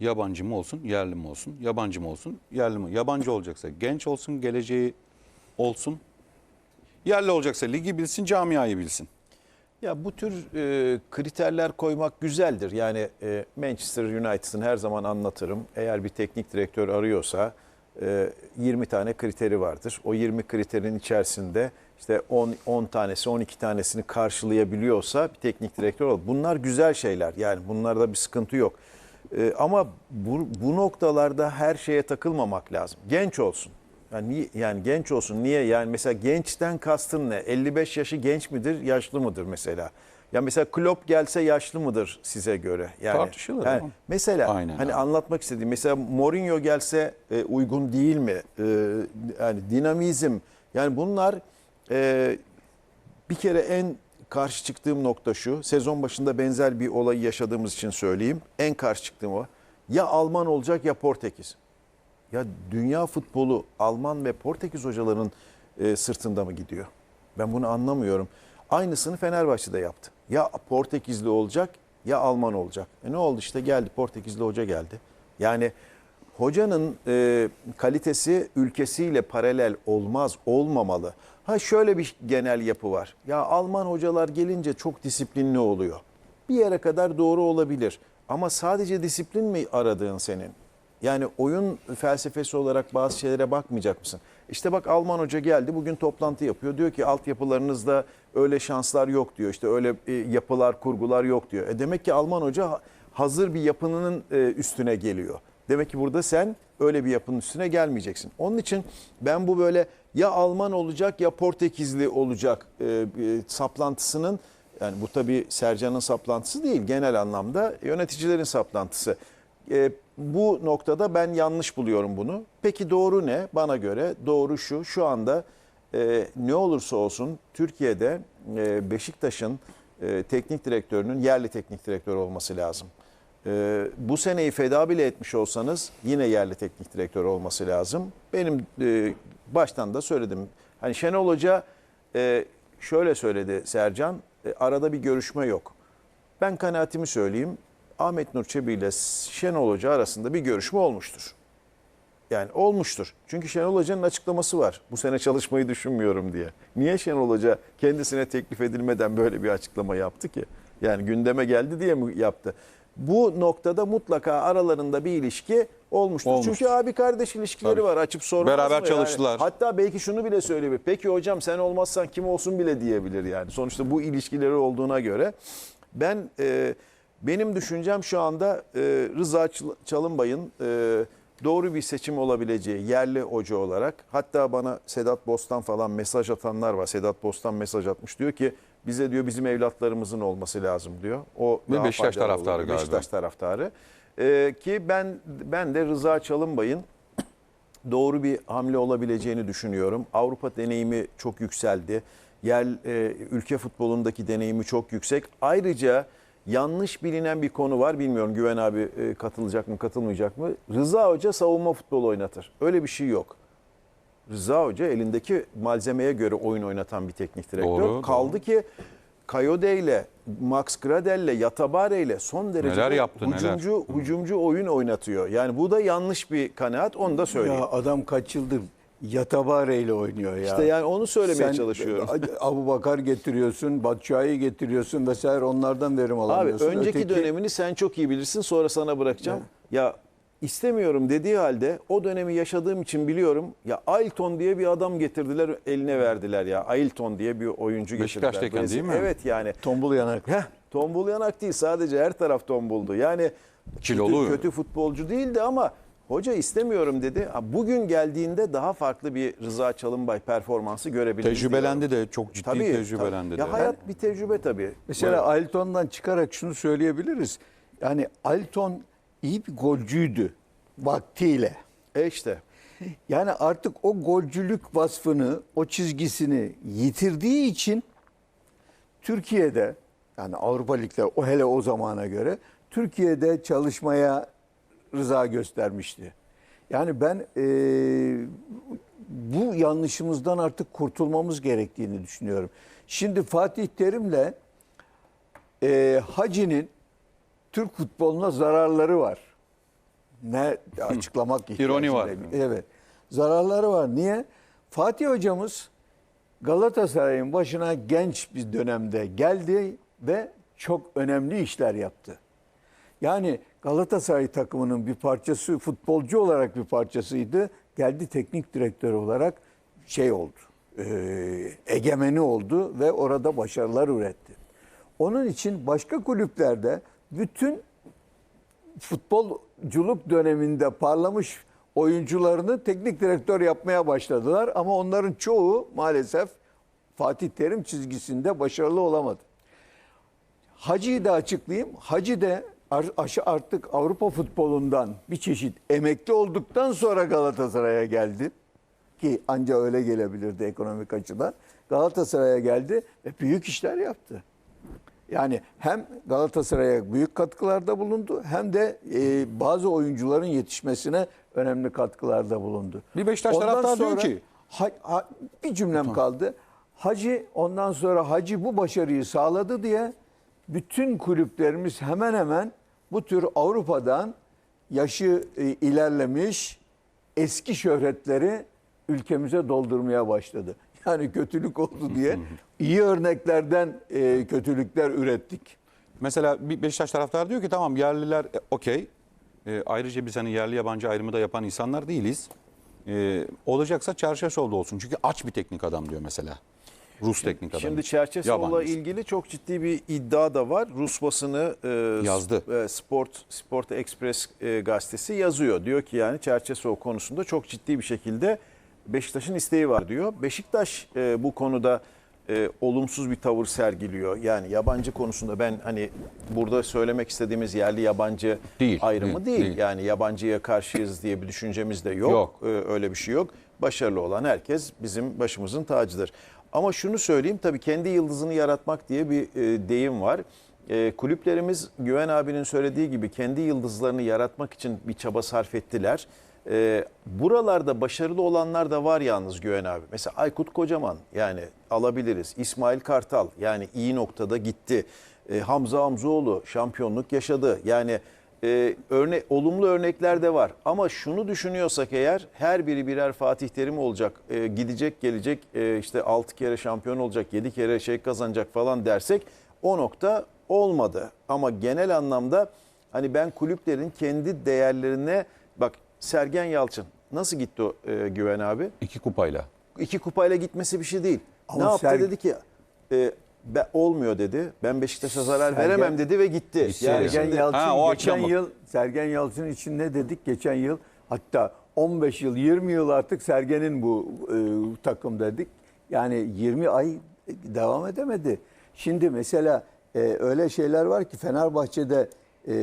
Yabancı mı olsun, yerli mi olsun? Yabancı mı olsun, yerli mi? Yabancı olacaksa genç olsun, geleceği olsun. Yerli olacaksa ligi bilsin, camiayı bilsin. Ya bu tür e, kriterler koymak güzeldir. Yani e, Manchester United'ın her zaman anlatırım. Eğer bir teknik direktör arıyorsa e, 20 tane kriteri vardır. O 20 kriterin içerisinde işte 10 10 tanesi, 12 tanesini karşılayabiliyorsa bir teknik direktör olur. Bunlar güzel şeyler. Yani bunlarda bir sıkıntı yok. E, ama bu, bu noktalarda her şeye takılmamak lazım. Genç olsun. Yani, yani genç olsun. Niye? Yani mesela gençten kastın ne? 55 yaşı genç midir, yaşlı mıdır mesela? Ya mesela Klopp gelse yaşlı mıdır size göre? Yani, Tartışılır yani mesela Aynen hani abi. anlatmak istediğim mesela Mourinho gelse e, uygun değil mi? E, yani dinamizm yani bunlar e, bir kere en karşı çıktığım nokta şu. Sezon başında benzer bir olayı yaşadığımız için söyleyeyim. En karşı çıktığım o. Ya Alman olacak ya Portekiz. Ya dünya futbolu Alman ve Portekiz hocaların e, sırtında mı gidiyor? Ben bunu anlamıyorum. Aynısını Fenerbahçe'de yaptı. Ya Portekizli olacak ya Alman olacak. E ne oldu işte geldi Portekizli hoca geldi. Yani hocanın e, kalitesi ülkesiyle paralel olmaz, olmamalı. Ha şöyle bir genel yapı var. Ya Alman hocalar gelince çok disiplinli oluyor. Bir yere kadar doğru olabilir. Ama sadece disiplin mi aradığın senin? Yani oyun felsefesi olarak bazı şeylere bakmayacak mısın? İşte bak Alman hoca geldi bugün toplantı yapıyor. Diyor ki altyapılarınızda öyle şanslar yok diyor. İşte öyle e, yapılar, kurgular yok diyor. E demek ki Alman hoca ha- hazır bir yapının e, üstüne geliyor. Demek ki burada sen öyle bir yapının üstüne gelmeyeceksin. Onun için ben bu böyle ya Alman olacak ya Portekizli olacak e, e, saplantısının yani bu tabii Sercan'ın saplantısı değil genel anlamda yöneticilerin saplantısı. E, bu noktada ben yanlış buluyorum bunu. Peki doğru ne? Bana göre doğru şu. Şu anda e, ne olursa olsun Türkiye'de e, Beşiktaş'ın e, teknik direktörünün yerli teknik direktör olması lazım. E, bu seneyi feda bile etmiş olsanız yine yerli teknik direktör olması lazım. Benim e, baştan da söyledim. Hani Şenol Hoca e, şöyle söyledi Sercan, e, arada bir görüşme yok. Ben kanaatimi söyleyeyim. Ahmet Nur Çebi ile Şenol Hoca arasında bir görüşme olmuştur. Yani olmuştur. Çünkü Şenol Hoca'nın açıklaması var. Bu sene çalışmayı düşünmüyorum diye. Niye Şenol Hoca kendisine teklif edilmeden böyle bir açıklama yaptı ki? Yani gündeme geldi diye mi yaptı? Bu noktada mutlaka aralarında bir ilişki olmuştur. Olmuştur. Çünkü abi kardeş ilişkileri Tabii. var. Açıp sormaz Beraber mı yani? çalıştılar. Hatta belki şunu bile söyleyebilir. Peki hocam sen olmazsan kim olsun bile diyebilir yani. Sonuçta bu ilişkileri olduğuna göre ben e, benim düşüncem şu anda e, Rıza Çal- Çalınbay'ın e, doğru bir seçim olabileceği yerli hoca olarak hatta bana Sedat Bostan falan mesaj atanlar var. Sedat Bostan mesaj atmış diyor ki bize diyor bizim evlatlarımızın olması lazım diyor. O Ve Beşiktaş faydalı olur. taraftarı galiba. Beşiktaş taraftarı. E, ki ben ben de Rıza Çalınbay'ın doğru bir hamle olabileceğini düşünüyorum. Avrupa deneyimi çok yükseldi. Yer e, ülke futbolundaki deneyimi çok yüksek. Ayrıca yanlış bilinen bir konu var. Bilmiyorum Güven abi e, katılacak mı, katılmayacak mı? Rıza Hoca savunma futbolu oynatır. Öyle bir şey yok. Rıza Hoca elindeki malzemeye göre oyun oynatan bir teknik direktör. Doğru, Kaldı ki Kayode ile Max Gradel ile Yatabare ile son derece Neler yaptı, neler. hücumcu, hücumcu oyun oynatıyor. Yani bu da yanlış bir kanaat. Onu da söyleyeyim. Ya adam kaç yıldır Yatabare ile oynuyor ya. İşte yani onu söylemeye Sen çalışıyorum. Abu Bakar getiriyorsun, Batshuayi getiriyorsun vesaire onlardan verim Abi alamıyorsun. önceki Öteki- dönemini sen çok iyi bilirsin sonra sana bırakacağım. Ya istemiyorum dediği halde o dönemi yaşadığım için biliyorum. Ya Ailton diye bir adam getirdiler eline verdiler ya. Ailton diye bir oyuncu getirdiler. Beşiktaş'tayken değil mi? Evet yani. tombul yanak. Heh, tombul yanak değil sadece her taraf tombuldu. Yani Kilolu. Kötü, kötü futbolcu değildi ama hoca istemiyorum dedi. Ha, Bugün geldiğinde daha farklı bir Rıza Çalınbay performansı görebiliriz. Tecrübelendi diyorum. de çok ciddi Tabii, tecrübelendi tabii. de. Ya hayat bir tecrübe tabii. Mesela Ailton'dan çıkarak şunu söyleyebiliriz. Yani Ailton iyi bir golcüydü vaktiyle. E işte. Yani artık o golcülük vasfını, o çizgisini yitirdiği için Türkiye'de yani Avrupa Lig'de o hele o zamana göre Türkiye'de çalışmaya rıza göstermişti. Yani ben eee, bu yanlışımızdan artık kurtulmamız gerektiğini düşünüyorum. Şimdi Fatih Terim'le eee Hacı'nin Türk futboluna zararları var. ne açıklamak İroni var. Evet. Zararları var. Niye? Fatih hocamız Galatasaray'ın başına genç bir dönemde geldi ve çok önemli işler yaptı. Yani Galatasaray takımının bir parçası, futbolcu olarak bir parçasıydı. Geldi teknik direktör olarak şey oldu. e, egemeni oldu ve orada başarılar üretti. Onun için başka kulüplerde bütün futbolculuk döneminde parlamış oyuncularını teknik direktör yapmaya başladılar ama onların çoğu maalesef Fatih Terim çizgisinde başarılı olamadı. Hacı'yı da açıklayayım. Hacı de artık Avrupa futbolundan bir çeşit emekli olduktan sonra Galatasaray'a geldi. Ki anca öyle gelebilirdi ekonomik açıdan. Galatasaray'a geldi ve büyük işler yaptı. Yani hem Galatasaray'a büyük katkılarda bulundu hem de e, bazı oyuncuların yetişmesine önemli katkılarda bulundu. Bir Beşiktaş Ondan taraftarı diyor ki- Ha- ha- bir cümlem kaldı. Hacı ondan sonra Hacı bu başarıyı sağladı diye bütün kulüplerimiz hemen hemen bu tür Avrupa'dan yaşı e, ilerlemiş eski şöhretleri ülkemize doldurmaya başladı. Yani kötülük oldu diye iyi örneklerden e, kötülükler ürettik. Mesela bir Beşiktaş taraftarı diyor ki tamam yerliler e, okey. E, ayrıca biz hani yerli yabancı ayrımı da yapan insanlar değiliz. E, olacaksa Çerşesoğlu olsun. Çünkü aç bir teknik adam diyor mesela. Rus teknik adam. Şimdi. Çerçesoğlu'la Yabancısı. ilgili çok ciddi bir iddia da var. Rus basını e, Yazdı. e, Sport Sport Express e, gazetesi yazıyor. Diyor ki yani Çerçesoğlu konusunda çok ciddi bir şekilde Beşiktaş'ın isteği var diyor. Beşiktaş e, bu konuda e, olumsuz bir tavır sergiliyor. Yani yabancı konusunda ben hani burada söylemek istediğimiz yerli yabancı Değil, ayrımı değil, değil. değil. Yani yabancıya karşıyız diye bir düşüncemiz de yok. Yok. Ee, öyle bir şey yok. Başarılı olan herkes bizim başımızın tacıdır. Ama şunu söyleyeyim tabii kendi yıldızını yaratmak diye bir e, deyim var. E, kulüplerimiz Güven abinin söylediği gibi kendi yıldızlarını yaratmak için bir çaba sarf ettiler. E, buralarda başarılı olanlar da var yalnız Güven abi. Mesela Aykut Kocaman yani alabiliriz. İsmail Kartal yani iyi noktada gitti. E, Hamza Hamzoğlu şampiyonluk yaşadı. Yani ee, örne olumlu örnekler de var. Ama şunu düşünüyorsak eğer her biri birer Fatih Terim olacak. Ee, gidecek gelecek e, işte 6 kere şampiyon olacak, 7 kere şey kazanacak falan dersek o nokta olmadı. Ama genel anlamda hani ben kulüplerin kendi değerlerine bak Sergen Yalçın nasıl gitti o e, Güven abi? İki kupayla. İki kupayla gitmesi bir şey değil. Ama ne yaptı Sergen- dedi ki e, be- olmuyor dedi. Ben Beşiktaş'a zarar Sergen- veremem dedi ve gitti. Gitti Yani ya. Sergen şimdi- Yalçın Ha, o geçen yıl Sergen Yalçın için ne dedik? Geçen yıl hatta 15 yıl 20 yıl artık Sergen'in bu e, takım dedik. Yani 20 ay devam edemedi. Şimdi mesela e, öyle şeyler var ki Fenerbahçe'de e,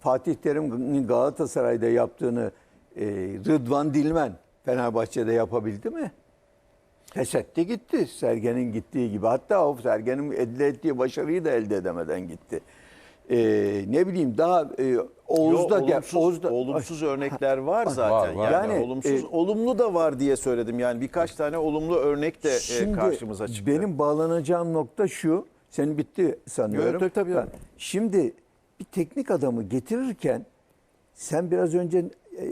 Fatih Terim'in Galatasaray'da yaptığını e, Rıdvan Dilmen Fenerbahçe'de yapabildi mi? Pes etti gitti. Sergen'in gittiği gibi. Hatta o Sergen'in elde ettiği başarıyı da elde edemeden gitti. Ee, ne bileyim daha e, Oğuz'da Yo, olumsuz, Oğuz'da olumsuz örnekler var zaten. Var, var. Yani, Yani, olumsuz, e, olumlu da var diye söyledim. Yani birkaç tane olumlu örnek de e, Şimdi karşımıza çıktı. benim bağlanacağım nokta şu. Senin bitti sanıyorum. Yok, tabii, tabii. Ha, Şimdi bir teknik adamı getirirken sen biraz önce e,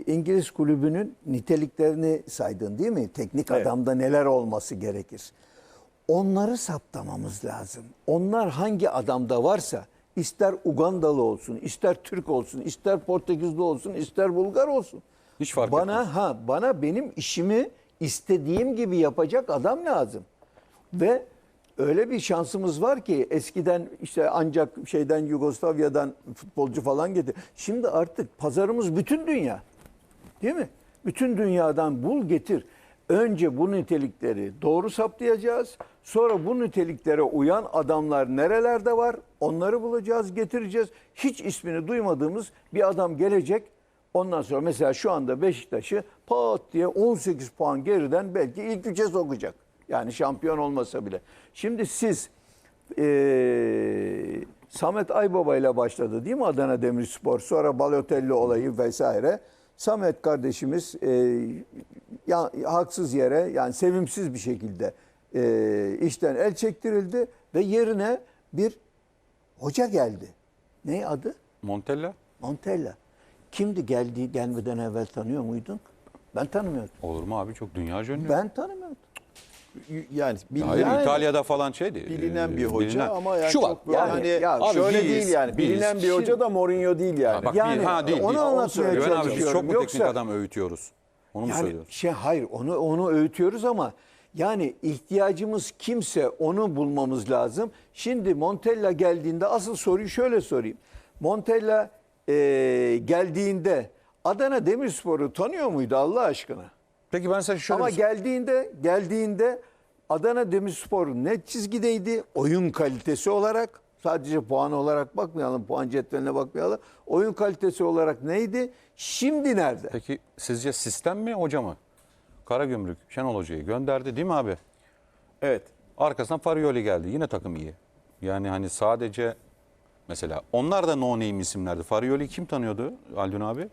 İngiliz kulübünün niteliklerini saydın değil mi? Teknik Evet. adamda neler olması gerekir? Onları saptamamız lazım. Onlar hangi adamda varsa ister Ugandalı olsun, ister Türk olsun, ister Portekizli olsun, ister Bulgar olsun. Hiç fark bana etmez. ha bana benim işimi istediğim gibi yapacak adam lazım. Ve öyle bir şansımız var ki eskiden işte ancak şeyden Yugoslavya'dan futbolcu falan getir. Şimdi artık pazarımız bütün dünya. Değil mi? Bütün dünyadan bul getir. Önce bu nitelikleri doğru saptayacağız. Sonra bu niteliklere uyan adamlar nerelerde var? Onları bulacağız, getireceğiz. Hiç ismini duymadığımız bir adam gelecek. Ondan sonra mesela şu anda Beşiktaş'ı pat diye 18 puan geriden belki ilk üçe sokacak. Yani şampiyon olmasa bile. Şimdi siz eee Samet Aybaba ile başladı değil mi Adana Demirspor? Sonra Balotelli olayı vesaire. Samet kardeşimiz e, ya, haksız yere yani sevimsiz bir şekilde e, işten el çektirildi ve yerine bir hoca geldi. Ne adı? Montella. Montella. kimdi geldiği gelmeden evvel tanıyor muydun? Ben tanımıyordum. Olur mu abi çok dünya ünlü. Ben tanımıyordum. Yani bilinen, Hayır İtalya'da falan şeydi. bilinen e, bir hoca bilinen- ama yani Şu var. çok böyle Yani- hani ya abi şöyle biz- değil yani. biz- bilinen bir hoca da Mourinho değil yani. Bak Yani bir, ha değil. onu değil. anlatmaya. Güven abi biz çalışıyorum. çok mu teknik Yoksa- adam öğütüyoruz? Onu mu Yani söylüyorsun? şey hayır onu onu öğütüyoruz ama yani ihtiyacımız kimse onu bulmamız lazım. Şimdi Montella geldiğinde asıl soruyu şöyle sorayım. Montella e, geldiğinde Adana Demirspor'u tanıyor muydu Allah aşkına? Peki ben sana şöyle Ama bir- geldiğinde geldiğinde Adana Demirspor net çizgideydi oyun kalitesi olarak. Sadece puan olarak bakmayalım, puan cetveline bakmayalım. Oyun kalitesi olarak neydi? Şimdi nerede? Peki sizce sistem mi hoca mı? Karagümrük Şenol Hoca'yı gönderdi değil mi abi? Evet. Arkasından Farioli geldi. Yine takım iyi. Yani hani sadece mesela onlar da no name isimlerdi. Farioli kim tanıyordu Aldun abi?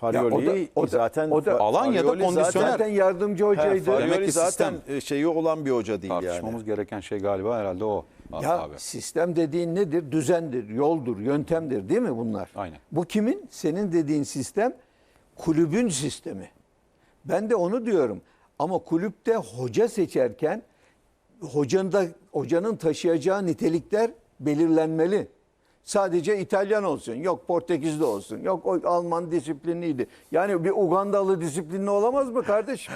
Farioli'yi o da- zaten o da- Alanya'da Farioli kondisyoner. zaten- yardımcı He, hocaydı. Farioli Demek ki zaten sistem. e, şeyi olan bir hoca değil Tartışmamız yani. gereken şey galiba herhalde o. Ya abi. sistem dediğin nedir? Düzendir, yoldur, yöntemdir değil mi bunlar? Aynen. Bu kimin? Senin dediğin sistem kulübün sistemi. Ben de onu diyorum. Ama kulüpte hoca seçerken hocanın da hocanın taşıyacağı nitelikler belirlenmeli. Sadece İtalyan olsun, yok Portekizli olsun, yok Alman disiplinliydi. Yani bir Ugandalı disiplinli olamaz mı kardeşim?